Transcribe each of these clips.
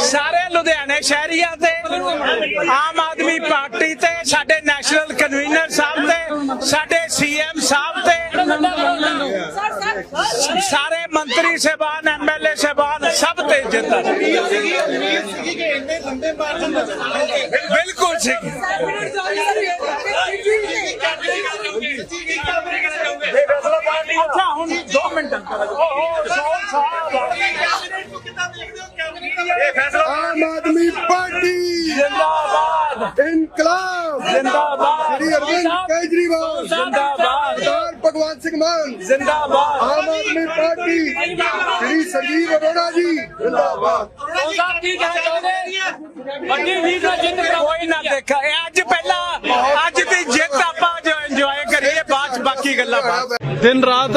ਸਾਰੇ ਲੁਧਿਆਣੇ ਸ਼ਹਿਰੀਆਂ ਤੇ ਆਮ ਆਦਮੀ ਪਾਰਟੀ ਤੇ ਸਾਡੇ ਨੈਸ਼ਨਲ ਕਨਵੀਨਰ ਸਾਹਿਬ ਤੇ ਸਾਡੇ ਸੀਐਮ ਸਾਹਿਬ ਤੇ ਸਾਰੇ ਮੰਤਰੀ ਸਹਿਬਾਨ ਐਮਐਲਏ ਸਹਿਬਾਨ ਸਭ ਤੇ ਜਿੱਤ। ਬਿਲਕੁਲ ਸੀ ਅੱਛਾ ਹੁਣ 2 ਮਿੰਟ। ਆਮ ਆਦਮੀ ਪਾਰਟੀ। ਜਿੰਦਾਬਾਦ। ਇਨਕਲਾਬ। ਜਿੰਦਾਬਾਦ। ਸ੍ਰੀ ਅਰਵਿੰਦ ਕੇਜਰੀਵਾਲ। ਜਿੰਦਾਬਾਦ। ਸਰਦਾਰ ਭਗਵੰਤ ਸਿੰਘ ਮਾਨ। ਜਿੰਦਾਬਾਦ। ਆਮ ਆਦਮੀ ਪਾਰਟੀ। ਸ੍ਰੀ ਸੰਜੀਵ ਅਰੋੜਾ ਜੀ। ਜਿੰਦਾਬਾਦ। ਸਾਹਿਬ ਕੀ ਕਹਿਣਾ ਚਾਹੁੰਦੇ ਵੱਡੀ ਲੀਡ ਨਾਲ ਜਿੱਤ ਕੋਈ ਨਾ ਦੇਖਾ। ਇਹ ਅੱਜ ਪਹਿਲਾਂ ਅੱਜ ਦੀ ਜਿੱਤ ਆਪਾਂ ਜੋ ਇੰਜੋਏ ਕਰੀਏ ਬਾਅਦ ਚ ਬਾਕੀ ਗੱਲਾਂ ਬਾਅਦ। ਦਿਨ ਰਾਤ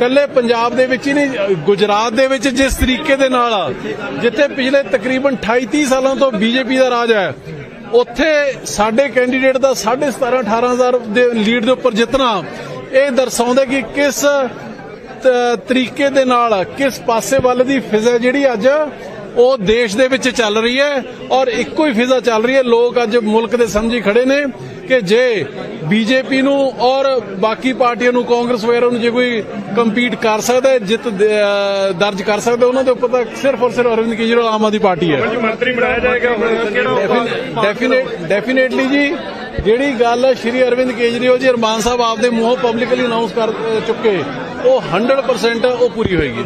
ਕੱਲੇ ਪੰਜਾਬ ਦੇ ਵਿੱਚ ਹੀ ਨਹੀਂ ਗੁਜਰਾਤ ਦੇ ਵਿੱਚ ਜਿਸ ਤਰੀਕੇ ਦੇ ਨਾਲ ਜਿੱਥੇ ਪਿਛਲੇ ਤਕਰੀਬਨ 28 30 ਸਾਲਾਂ ਤੋਂ ਬੀਜੇਪੀ ਦਾ ਰਾਜ ਹੈ, ਉੱਥੇ ਸਾਡੇ ਕੈਂਡੀਡੇਟ ਦਾ 17.5 18000 ਦੇ ਲੀਡ ਦੇ ਉੱਪਰ ਜਿੱਤਣਾ, ਇਹ ਦਰਸਾਉਂਦਾ ਕਿ ਕਿਸ ਤਰੀਕੇ ਦੇ ਨਾਲ, ਕਿਸ ਪਾਸੇ ਵੱਲ ਦੀ ਫਿਜ਼ਾ ਜਿਹੜੀ ਅੱਜ ਉਹ ਦੇਸ਼ ਦੇ ਵਿੱਚ ਚੱਲ ਰਹੀ ਹੈ ਔਰ ਇੱਕੋ ਹੀ ਫਿਜ਼ਾ ਚੱਲ ਰਹੀ ਹੈ। ਲੋਕ ਅੱਜ ਮੁਲਕ ਦੇ ਸਮਝੀ ਖੜੇ ਨੇ ਕਿ ਜੇ ਬੀਜੇਪੀ ਨੂੰ ਔਰ ਬਾਕੀ ਪਾਰਟੀਆਂ ਨੂੰ ਕਾਂਗਰਸ ਵਗੈਰਾ ਨੂੰ ਜੇ ਕੋਈ ਕੰਪੀਟ ਕਰ ਸਕਦਾ ਹੈ ਜਿੱਤ ਦਰਜ ਕਰ ਸਕਦਾ ਉਹਨਾਂ ਦੇ ਉੱਪਰ ਤਾਂ ਸਿਰਫ ਔਰ ਸਿਰਫ ਅਰਵਿੰਦ ਕੇਜਰੀਵਾਲ ਆਮ ਆਦਮੀ ਪਾਰਟੀ ਹੈ। ਮੰਤਰੀ ਬਣਾਇਆ ਜਾਏਗਾ ਡੈਫੀਨੇਟ ਡੈਫੀਨੇਟਲੀ ਜੀ ਜਿਹੜੀ ਗੱਲ ਸ਼੍ਰੀ ਅਰਵਿੰਦ ਕੇਜਰੀਵਾਲ ਜੀ ਅਰਮਾਨ ਸਾਹਿਬ ਆਪਦੇ ਮੂੰਹੋਂ ਪਬਲਿਕਲੀ ਅਨਾਉਂਸ ਕਰ ਚੁੱਕੇ ਉਹ 100% ਉਹ ਪੂਰੀ ਹੋਏਗੀ।